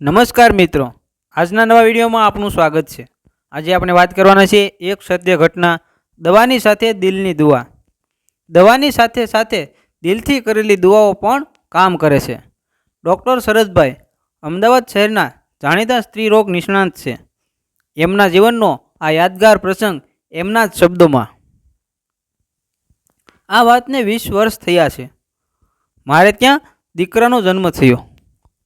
નમસ્કાર મિત્રો. આજના નવા વિડીયોમાં આપનું સ્વાગત છે. આજે આપણે વાત કરવાના છે એક સત્ય ઘટના દવાની સાથે દિલની દુઆ. દવાની સાથે સાથે દિલથી કરેલી દુઆઓ પણ કામ કરે છે. ડૉક્ટર સરસભાઈ અમદાવાદ શહેરના જાણીતા સ્ત્રી રોગ નિષ્ણાંત છે. એમના જીવનનો આ યાદગાર પ્રસંગ એમના જ શબ્દોમાં. આ વાતને વીસ વર્ષ થયા છે. મારે ત્યાં દીકરાનો જન્મ થયો.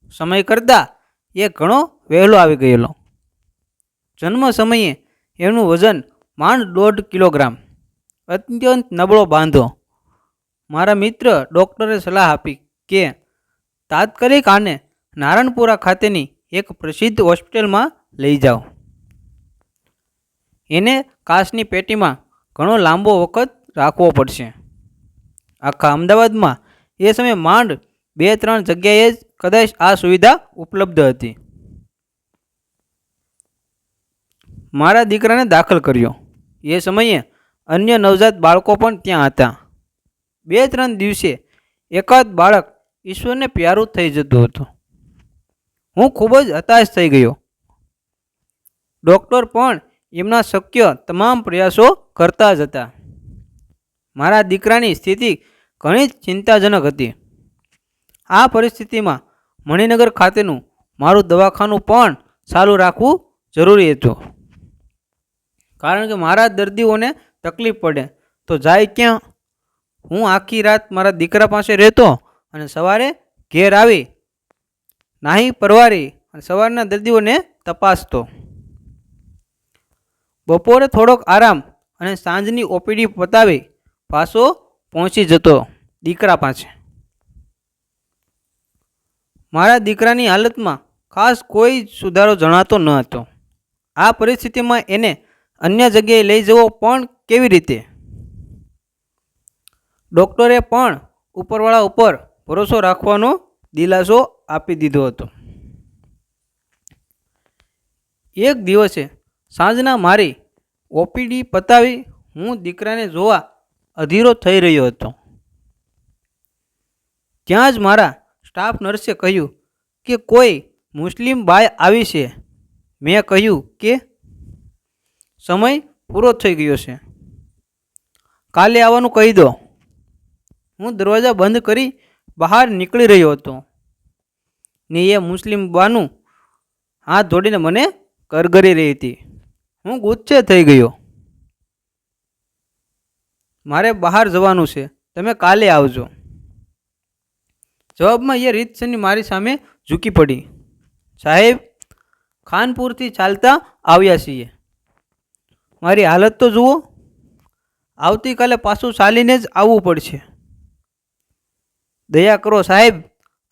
સમય કરતાં એ ઘણો વહેલો આવી ગયેલો. જન્મ સમયે એનું વજન માંડ દોઢ કિલોગ્રામ. અત્યંત નબળો બાંધો. મારા મિત્ર ડૉક્ટરે સલાહ આપી કે તાત્કાલિક આને નારણપુરા ખાતેની એક પ્રસિદ્ધ હોસ્પિટલમાં લઈ જાઓ. એને કાચની પેટીમાં ઘણો લાંબો વખત રાખવો પડશે. આખા અમદાવાદમાં એ સમયે માંડ બે ત્રણ જગ્યાએ જ કદાચ આ સુવિધા ઉપલબ્ધ હતી. મારા દીકરાને દાખલ કર્યો. એ સમયે અન્ય નવજાત બાળકો પણ ત્યાં હતા. બે ત્રણ દિવસે એકાદ બાળક ઈશ્વરને પ્યારું થઈ જતું હતું. હું ખૂબ જ હતાશ થઈ ગયો. ડૉક્ટર પણ એમના શક્ય તમામ પ્રયાસો કરતા જ હતા. મારા દીકરાની સ્થિતિ ઘણી જ ચિંતાજનક હતી. આ પરિસ્થિતિમાં મણિનગર ખાતેનું મારું દવાખાનું પણ ચાલુ રાખવું જરૂરી હતું. કારણ કે મારા દર્દીઓને તકલીફ પડે, તો જાય ક્યાં? હું આખી રાત મારા દીકરા પાસે રહેતો અને સવારે ઘેર આવી, નાહી પરવારી અને સવારના દર્દીઓને તપાસતો. બપોરે થોડોક આરામ અને સાંજની ઓપીડી પતાવી પાછો પહોંચી જતો દીકરા પાસે. મારા દીકરાની હાલતમાં ખાસ કોઈ સુધારો જણાતો ન હતો. આ પરિસ્થિતિમાં એને અન્ય જગ્યાએ લઈ જવો પણ કેવી રીતે? ડૉક્ટરે પણ ઉપરવાળા ઉપર ભરોસો રાખવાનો દિલાસો આપી દીધો હતો. એક દિવસે સાંજના મારી ઓપીડી પતાવી હું દીકરાને જોવા અધીરો થઈ રહ્યો હતો. ત્યાં જ મારા સ્ટાફ નર્સે કહ્યું કે કોઈ મુસ્લિમ બાય આવી છે. મેં કહ્યું કે સમય પૂરો થઈ ગયો છે. કાલે આવવાનું કહી દો. હું દરવાજા બંધ કરી બહાર નીકળી રહ્યો હતો. ને એ મુસ્લિમ બાનું હાથ જોડીને મને કરગરી રહી હતી. હું ગુસ્સે થઈ ગયો. મારે બહાર જવાનું છે. તમે કાલે આવજો. જવાબમાં એ રીતસરની મારી સામે ઝૂકી પડી. સાહેબ, ખાનપુરથી ચાલતા આવ્યા છીએ. મારી હાલત તો જુઓ. આવતીકાલે પાછું ચાલીને જ આવવું પડશે. દયા કરો સાહેબ,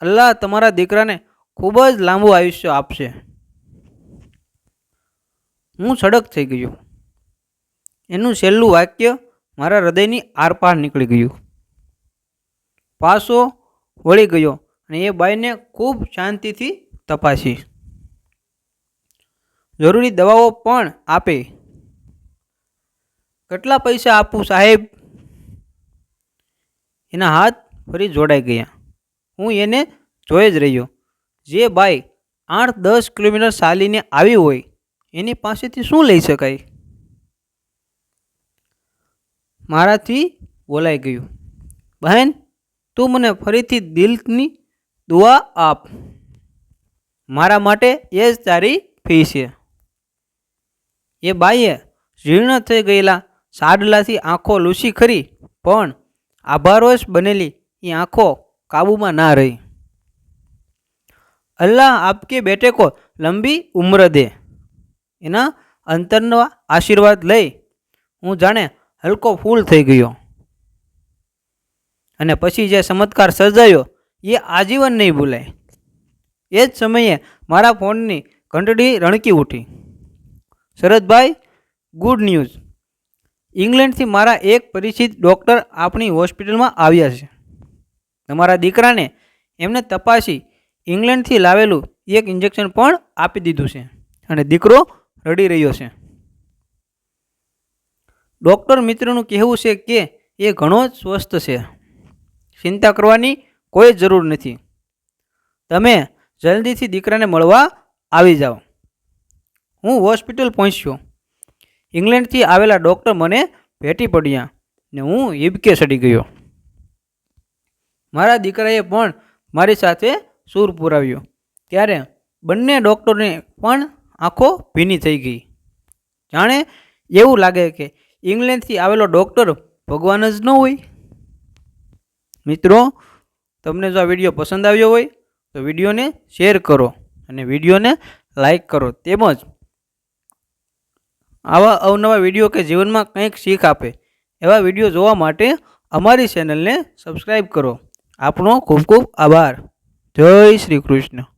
અલ્લાહ તમારા દીકરાને ખૂબ જ લાંબુ આયુષ્ય આપશે. હું સડક થઈ ગયો. એનું છેલ્લું વાક્ય મારા હૃદયની આરપાર નીકળી ગયું. પાછો વળી ગયો અને એ બાઈને ખૂબ શાંતિથી તપાસી. જરૂરી દવાઓ પણ આપે. કેટલા પૈસા આપું સાહેબ? એના હાથ ફરી જોડાઈ ગયા. હું એને જોઈ જ રહ્યો. જે બાઈ આઠ દસ કિલોમીટર ચાલીને આવી હોય, એની પાસેથી શું લઈ શકાય? મારાથી બોલાઈ ગયું. બહેન તું મને ફરીથી દિલની દુઆ આપ. મારા માટે એ જ તારી ફી છે. એ બાઈએ જીર્ણ થઈ ગયેલા સાડલાથી આંખો લૂસી ખરી, પણ આભારવશ બનેલી એ આંખો કાબૂમાં ના રહી. અલ્લાહ આપકે બેટે કો લંબી ઉમ્ર દે. એના અંતરનો આશીર્વાદ લઈ હું જાણે હલકો ફૂલ થઈ ગયો. અને પછી જે ચમત્કાર સર્જાયો, એ આજીવન નહીં ભૂલાય. એ જ સમયે મારા ફોનની ઘંટડી રણકી ઉઠી. શરદભાઈ, ગુડ ન્યૂઝ. ઇંગ્લેન્ડથી મારા એક પરિચિત ડૉક્ટર આપણી હોસ્પિટલમાં આવ્યા છે. તમારા દીકરાને એમને તપાસી ઇંગ્લેન્ડથી લાવેલું એક ઇન્જેક્શન પણ આપી દીધું છે અને દીકરો રડી રહ્યો છે. ડૉક્ટર મિત્રનું કહેવું છે કે એ ઘણો જ સ્વસ્થ છે. ચિંતા કરવાની કોઈ જરૂર નથી. તમે જલ્દીથી દીકરાને મળવા આવી જાઓ. હું હોસ્પિટલ પહોંચ્યો. ઇંગ્લેન્ડથી આવેલા ડૉક્ટર મને ભેટી પડ્યા ને હું હિબકે ચડી ગયો. મારા દીકરાએ પણ મારી સાથે સૂર પુરાવ્યો. ત્યારે બંને ડૉક્ટરને પણ આંખો ભીની થઈ ગઈ. જાણે એવું લાગે કે ઇંગ્લેન્ડથી આવેલો ડૉક્ટર ભગવાન જ ન હોય. મિત્રો, તમને જો આ વીડિયો પસંદ આવ્યો હોય, તો વિડીયોને શેર કરો અને વિડીયોને લાઈક કરો. તેમજ આવા અવનવા વીડિયો કે જીવનમાં કંઈક શીખ આપે, એવા વીડિયો જોવા માટે અમારી ચેનલને સબસ્ક્રાઈબ કરો. આપનો ખૂબ ખૂબ આભાર. જય શ્રી કૃષ્ણ.